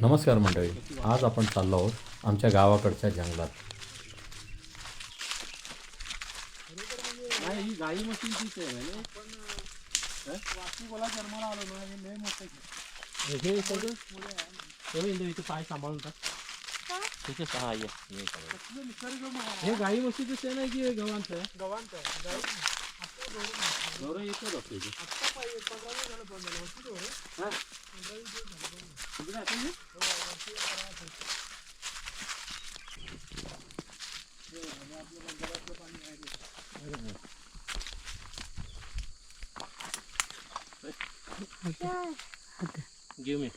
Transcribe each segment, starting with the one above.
नमस्कार मंडळी आज आपण चाललो आहोत आमच्या गावाकडच्या जंगलात. ही आहे हे? हे हे पाय सांभाळून टाक. तिथे सहा. हे गाई म्हशीचंच आहे ना की गव्हांचं आहे? गौरव येतो डॉक्टर इथे हा? इकडे आता हे? घेऊ मी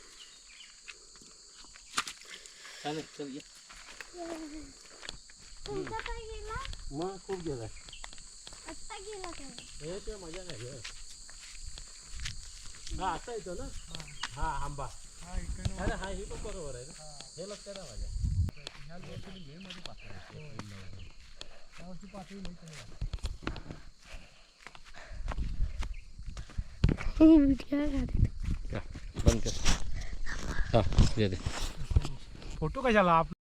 चालेल चल ये तुमचा काय गेला मग खूप गेलाय आत्ता गेला काय हे ते मजा नाही हे. आता येतो ना? हा आंबा. अरे हा हे पण बरोबर आहे ना? हे लक्षात आहे माझ्या. बंद कर. हा दे दे. फोटो कशाला? आप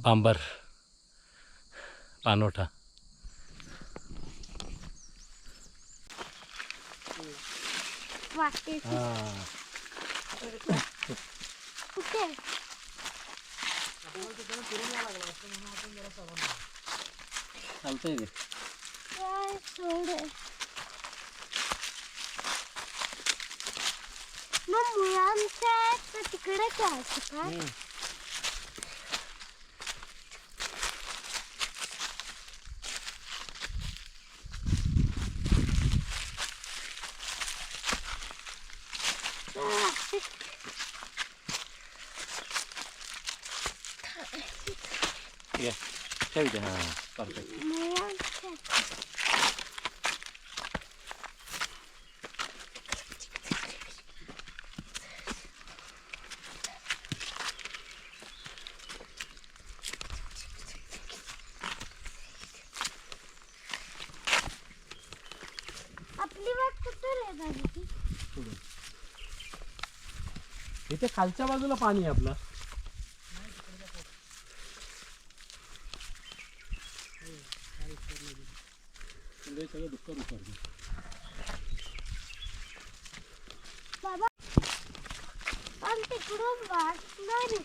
बांबर पानोठा. वाटते ती. कुठे? चालतंय ते काय मग तर तिकडे जायचं का ये ठेव इथे हां परफेक्ट मुलांच्या आपली वाट कुठे रे इथे खालच्या बाजूला पाणी आहे आपलं तिकडून वाट नाही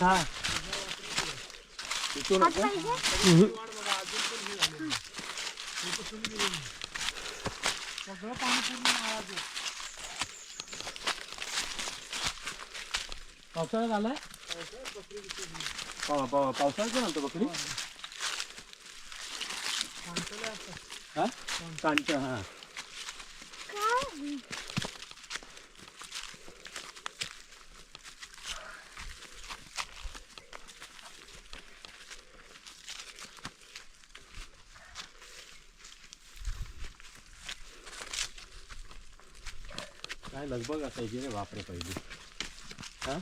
हा. सगळं पाणी पूर्ण नाळाचं पावसाळ्यात आलाय पाव- पावा पावसाळ्यात पण आणतो बकरी? हा? कांच हा. काय लगबग असायची रे बापरे पाहिजे हा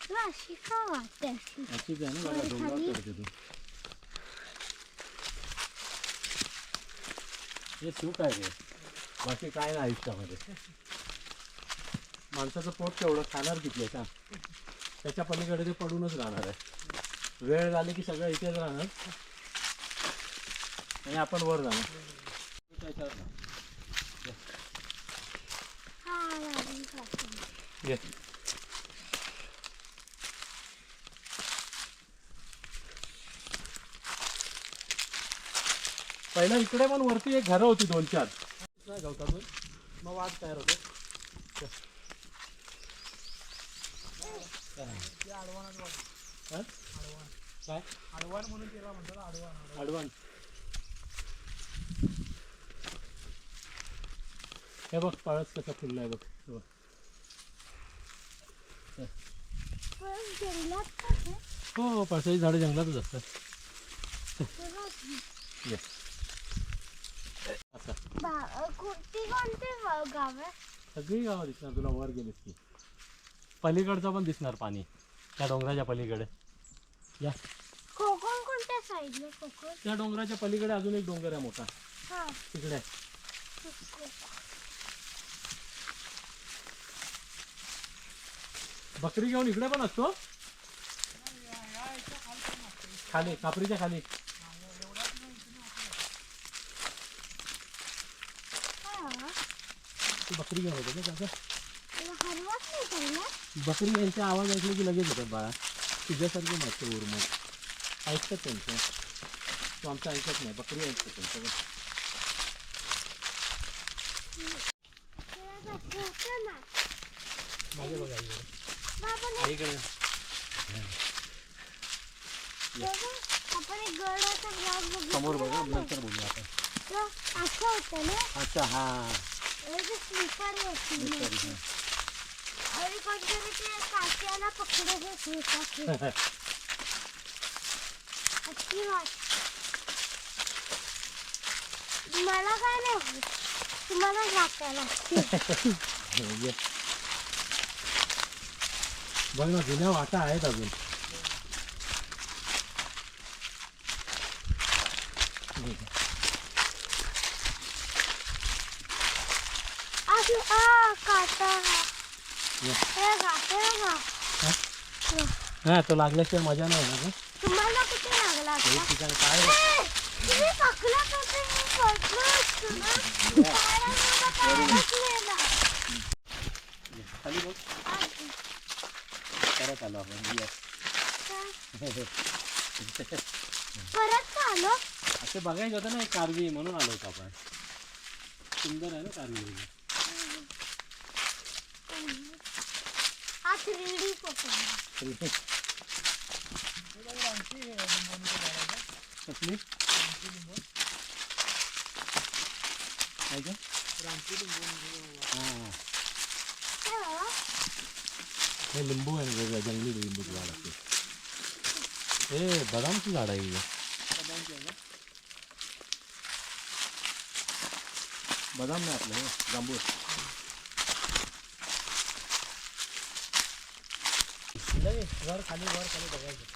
तुला अशी का वाटते अशी अशीच आहे ना मला डोंगर चढते तू हे सुख आहे रे? बाकी काय नाही आयुष्यामध्ये. माणसाचं पोट केवढं खाणार किती का? त्याच्या पलीकडे ते पडूनच राहणार आहे. वेळ झाली की सगळं इथेच राहणार. आणि आपण वर जाणार. त्याच्यावर. घे. पहिला इकडे पण वरती एक घरं होती दोन चार. गवतातून. मग वाट तयार होते. हा? काय? आडवाण म्हणून त्याला म्हणतात आडवाण आडवाण हे बघ पळस कसा फुलला आहे बघ. हे? हो. पळसाची झाडं जंगलातच असतात. Yes. कोणती गाव आहे सगळी गावं दिसणार तुला वर गेलीस की पलीकडचं पण दिसणार पाणी त्या डोंगराच्या पलीकडे. या. कोकण कोणत्या साईडला कोकण त्या डोंगराच्या पलीकडे अजून एक डोंगर आहे मोठा. हा. तिकडे. बकरी घेऊन इकडे पण असतो? खाली कापरीच्या खाली हा. तू बकरी घेऊन होतो ना काका? बकरी यांचा आवाज ऐकले की लगेच येतात बाळा. तुझ्यासारखे नसते उर्मट ऐकतात त्यांचं. तू आमचं ऐकत नाही. बकरी ऐकतात त्यांचं बघा. इकडे. बघितला समोर बघा. नंतर बोलूया आपण. तो असं होतं ना अच्छा हा स्लीपर होती आणि कोणतरी ते काट्याला पकडत होते अच्छी बात मला काय नाही होत तुम्हाला जाता लागते ये. बघ ना जुन्या वाटा आहेत अजून आ काटा. हे हे हा? तो लागल्याशिवाय मजा नाही ना? तुम्हाला कुठे लागला आता? एक ठिकाणी काय ए, तुम्ही पकडला होते मी पडलो असतो ना. पायाला माझा पायच गेला. खाली बघ. आ, परत आलो आपण ये. परत का आलो? असं बघायचं होतं ना एक कारवी म्हणून आलो होतो आपण. सुंदर आहे ना कारवी. हा कसली काय हे लिंबू आहे ना वेगळं जंगली लिंबूचं झाड असते हे बदामचं झाड आहे बदाम नाही आपलं हे जांभूळ. वर खाली वर खाली बघायचं.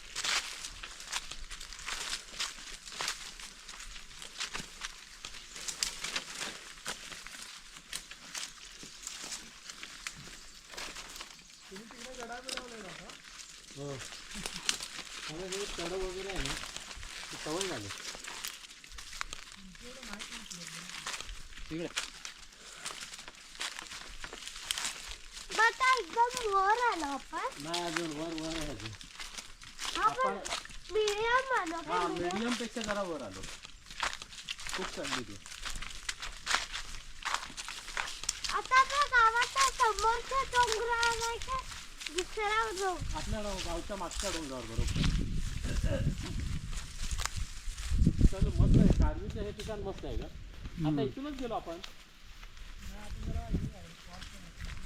हो. हे चढ वगैरे आहे ना ते सवय झाली तिकडे मग आता एकदम वर आलो आपण. नाही अजून वर वर आहे अजून. आपण मिडियम आलो हा? मीडियमपेक्षा जरा वर आलो. खूप चढली ती आता आपल्या गावाच्या समोरच्या डोंगरावर का? दुसऱ्या डोंगर. आपल्या गाव- गावच्या मागच्या डोंगरावर बरोबर. चल मस्त आहे. कारवीचं हे ठिकाण मस्त आहे का आता इथूनच गेलो आपण.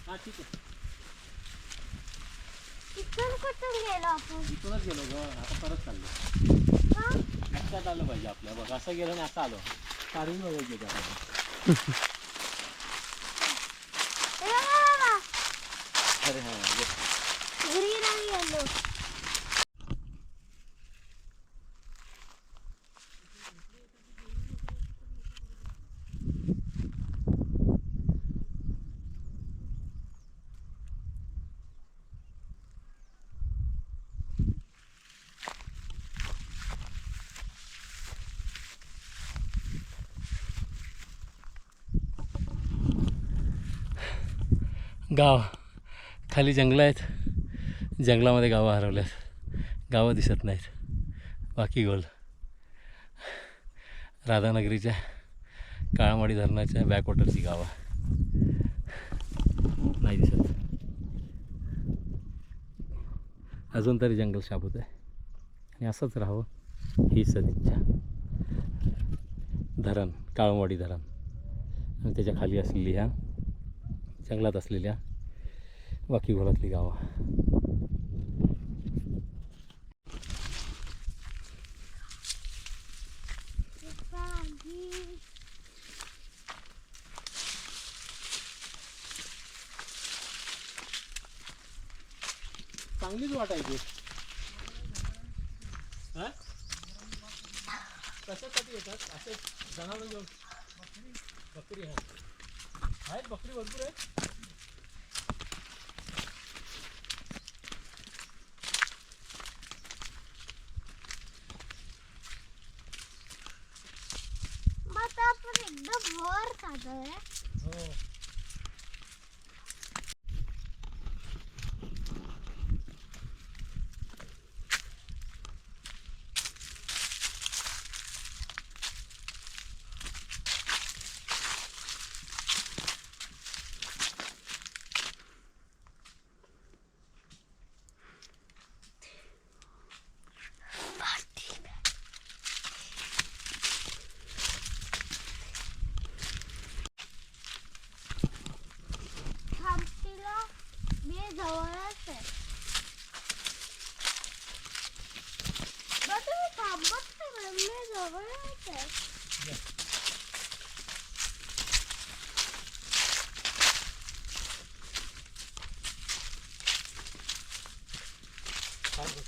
हा ठीक आहे. इथून कुठून गेलो आपण? इथूनच गेलो ग. आता परत चाललो. हा? लक्षात आलं पाहिजे आपल्या. बघ असं गेलं आणि असं आलो. कारवी बघायची का आपण बघा बाबा, अरे हा ये. घरी नाही गेलो गाव. खाली जंगलं आहेत. जंगलामध्ये गावं हरवल्यात. गावं दिसत नाहीत. बाकी गोल. राधानगरीच्या काळामाडी धरणाच्या बॅकवॉटरची गावं. नाही दिसत. अजून तरी जंगल शाबूत आहे. आणि असंच राहावं ही सदिच्छा. धरण काळमवाडी धरण. आणि त्याच्याखाली असलेली ह्या जंगलात असलेल्या वाकी घोलातली गावं. चांगलीच वाटायची कशासाठी येतात? असे जनावर घेऊन. बकरी हा. आहेत बकरी भरपूर आहे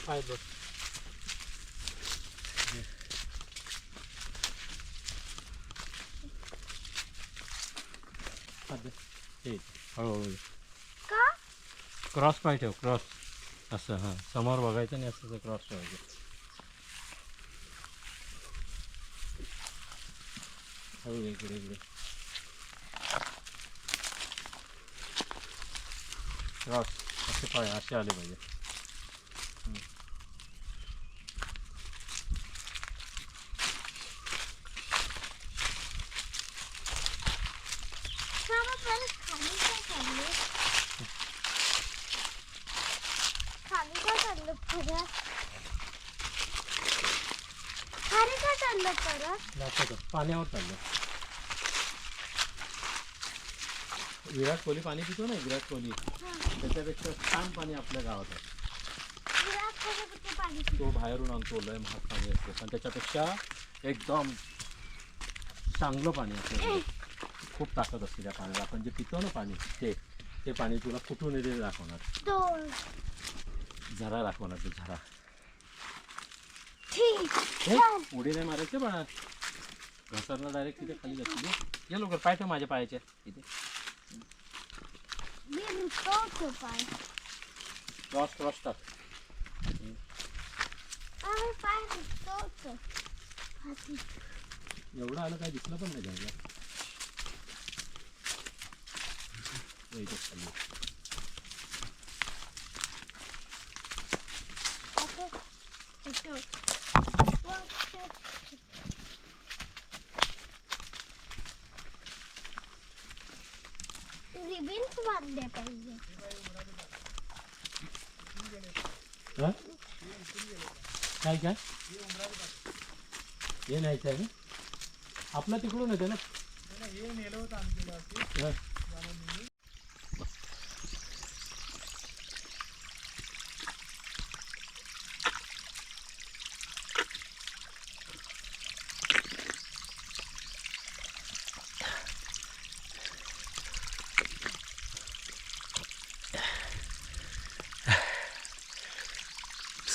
काय बघ. हे, हळूहळू. का? क्रॉस पाय ठेव क्रॉस. असं हां. समोर बघायचं आणि असं क्रॉस ठेवायचं. हळू इकडे इकडे. क्रॉस. असे पाय असे आले पाहिजे का मग परत खाली काय चाललं खाली काय चाललं परत खाली काय चाललं परत दाखवतो पाण्यावर चाललं. विराट कोहली पाणी पितो ना? विराट कोहली. त्याच्यापेक्षा छान पाणी आपल्या गावात आहे. पाणी तो बाहेरून आणतो लय महाग पाणी असते. पण त्याच्यापेक्षा एकदम चांगलं पाणी असतं. खूप ताकद असते त्या पाण्याला. आपण जे पितो ना पाणी ते ते पाणी तुला कुठून येते दाखवणार. झरा दाखवणार ते झरा. ठीक. उडी नाही मारायचे बाळा. घसरला डायरेक्ट तिथे खाली जाते ये लवकर पाय ठेव माझ्या पायाचे. इथे. मी रुकवतो पाय. क्रॉस क्रॉस टाक. एवढं आलं काय दिसलं पण नाही जायला. खाली. असं रिबिन्स बांधले पाहिजे. हा? काय काय हे न्यायचं आहे ना? आपलं तिकडून येते ना? हा.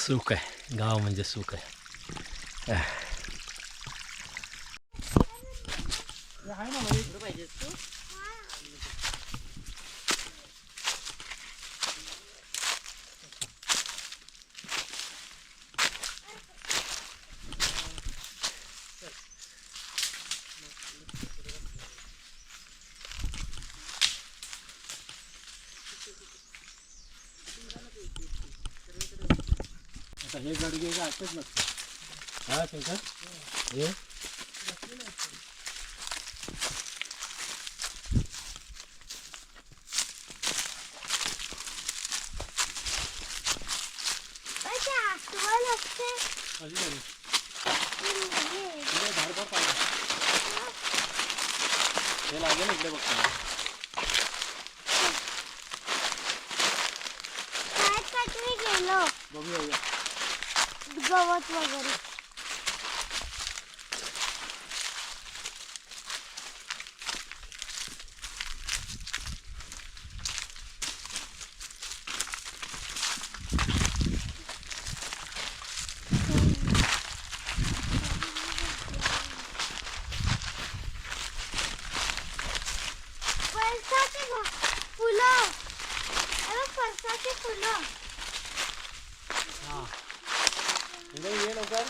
सुख आहे गाव म्हणजे सुख आहे आता हे गडगे का असंच नसतं हा शंकर? हे पण ते आठवण असते कशी झाली की हे इकडे धार बघ पाहिजे हे लागेल इकडे बघ पाहिजे. शाळेत काहीतरी गेलो बघूया या. गवत वगैरे बघ, फुलं अरे फरसाची फुलं ये लवकर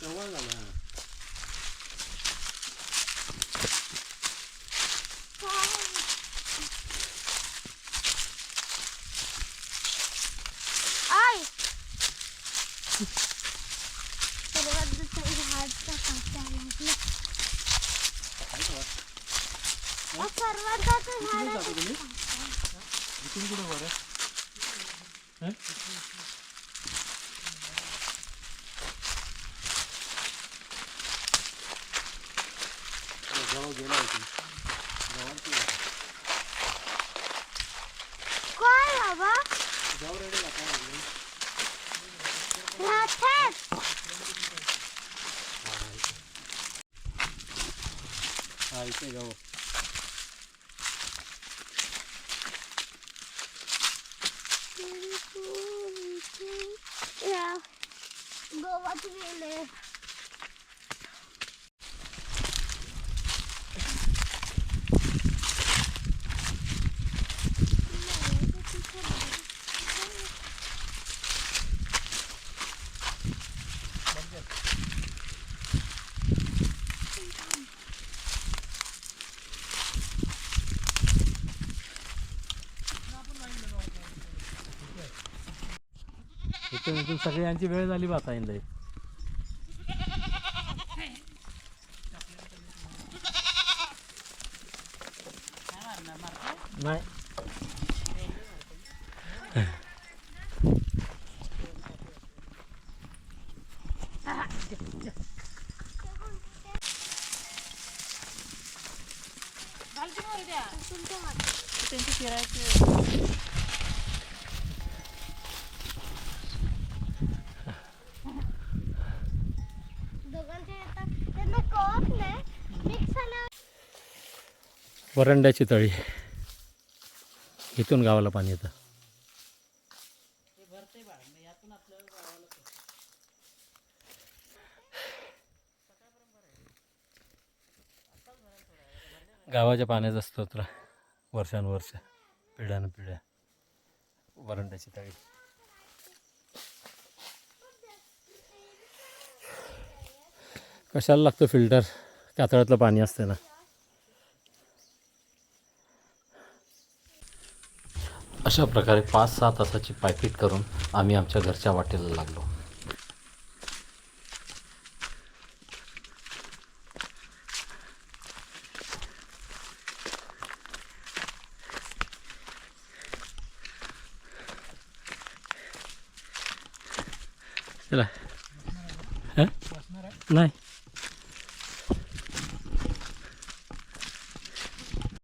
तेव्हा झालं हा. आय सर्वात झाडचा काटा सर्वात झाड जातो तुम्ही इथून कुठे बरं हं? जवळ गेला होती काय बाबा जवळ रेडी काय म्हटलं राहतात हा इथे गाव इथून इथून सगळ्यांची वेळ झाली बा वरंड्याची तळी. इथून गावाला पाणी येतं. गावाच्या पाण्याचा स्तोत्र वर्षानुवर्ष पिढ्यानं पिढ्या. वरंड्याची तळी. कशाला लागतं फिल्टर? कातळातलं पाणी असते ना. अशा प्रकारे पाच सहा तासाची पायपीट करून आम्ही आमच्या घरच्या वाटेला लागलो. चला. नाही.